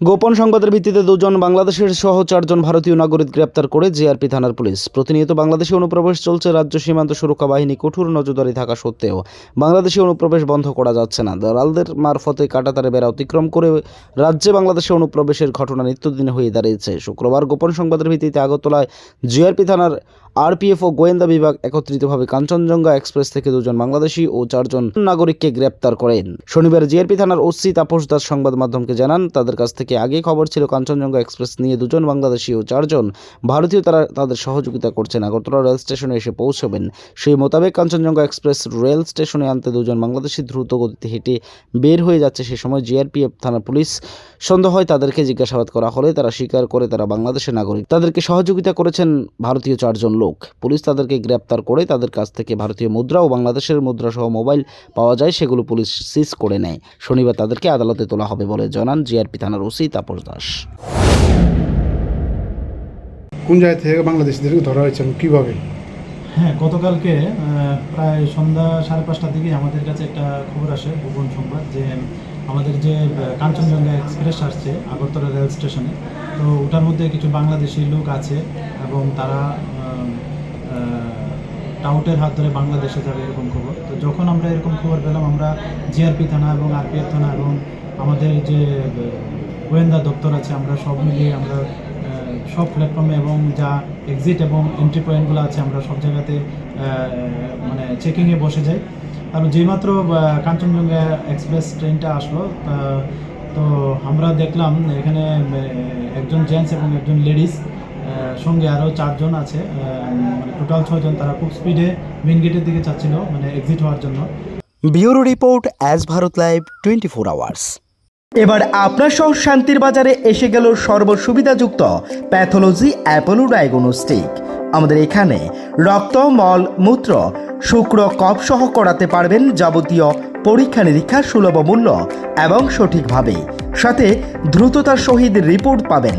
গোপন সংবাদের ভিত্তিতে দুজন বাংলাদেশের সহ চারজন ভারতীয় নাগরিক গ্রেপ্তার করে জিআরপি থানার পুলিশ। প্রতিনিয়ত বাংলাদেশে অনুপ্রবেশ চলছে রাজ্য সীমান্ত সুরক্ষা বাহিনী কঠোর নজরদারি থাকা সত্ত্বেও বাংলাদেশে অনুপ্রবেশ বন্ধ করা যাচ্ছে না। দালালদের মারফতে কাটাতারে বেড়া অতিক্রম করে রাজ্যে বাংলাদেশে অনুপ্রবেশের ঘটনা নিত্যদিন হয়ে দাঁড়িয়েছে। শুক্রবার গোপন সংবাদের ভিত্তিতে আগরতলায় জিআরপি থানার আরপিএফ ও গোয়েন্দা বিভাগ একত্রিতভাবে কাঞ্চনজঙ্ঘা এক্সপ্রেস থেকে দুজন বাংলাদেশি ও চারজন নাগরিককে গ্রেপ্তার করেন। শনিবার জিআরপি থানার ওসি তাপস দাস সংবাদ মাধ্যমকে জানান, তাদের কাছ থেকে আগে খবর ছিল কাঞ্চনজঙ্ঘা এক্সপ্রেস নিয়ে দুজন বাংলাদেশি ও চারজন ভারতীয় তারা তাদের সহযোগিতা করছেন আগরতলা রেল স্টেশনে এসে পৌঁছবেন। সেই মোতাবেক কাঞ্চনজঙ্ঘা এক্সপ্রেস রেল স্টেশনে আনতে দুজন বাংলাদেশি দ্রুত গতিতে হেঁটে বের হয়ে যাচ্ছে। সে সময় জিআরপিএফ থানা পুলিশ সন্দেহ হয় তাদেরকে জিজ্ঞাসাবাদ করা হলে তারা স্বীকার করে তারা বাংলাদেশের নাগরিক। তাদেরকে সহযোগিতা করেছেন ভারতীয় চারজন লোক। পুলিশ তাদেরকে গ্রেপ্তার করে তাদের কাছ থেকে ভারতীয় মুদ্রা ও বাংলাদেশের মুদ্রা সহ মোবাইল পাওয়া যায় সেগুলো পুলিশ সিজ করে নেয়। শনিবার তাদেরকে আদালতে তোলা হবে বলে জানান জিআরপি থানার ওসি তাপস দাস। কোন জায়গা থেকে বাংলাদেশিদেরকে ধরা হয়েছে এবং কীভাবে? হ্যাঁ গতকালকে প্রায় সন্ধ্যা সাড়ে পাঁচটার দিকে আমাদের কাছে একটা খবর আসে গোপন সংবাদ যে আমাদের যে কাঞ্চনজঙ্ঘা এক্সপ্রেস আসছে আগরতলা রেল স্টেশনে। তো ওটার মধ্যে কিছু বাংলাদেশি লোক আছে এবং তারা টাউটের হাত ধরে বাংলাদেশে যাবে এরকম খবর। তো যখন আমরা এরকম খবর পেলাম, আমরা জিআরপি থানা এবং আরপিএফ থানা এবং আমাদের যে গোয়েন্দা দপ্তর আছে, আমরা সব মিলিয়ে আমরা সব প্ল্যাটফর্মে এবং যা এক্সিট এবং এন্ট্রি পয়েন্টগুলো আছে, আমরা সব জায়গাতে মানে চেকিংয়ে বসে যাই। আর যেইমাত্র কাঞ্চনজঙ্ঘা এক্সপ্রেস ট্রেনটা আসলো, তো আমরা দেখলাম এখানে একজন জেন্টস এবং একজন লেডিস সঙ্গে আরও চারজন আছে মানে টোটাল ছজন তারা খুব স্পিডে মেন গেটের দিকে যাচ্ছিল মানে এক্সিট হওয়ার জন্য। Bureau report as Bharat live twenty four hours. এবার আপনার সহ শান্তির বাজারে এসে গেল সর্বসুবিধাযুক্ত প্যাথোলজি অ্যাপোলো ডায়াগনোস্টিক আমাদের এখানে রক্ত মল মূত্র শুক্র কফ সহ করাতে পারবেন যাবতীয় পরীক্ষা নিরীক্ষা সুলভ মূল্য এবং সঠিকভাবে। সাথে দ্রুততার সহিত রিপোর্ট পাবেন।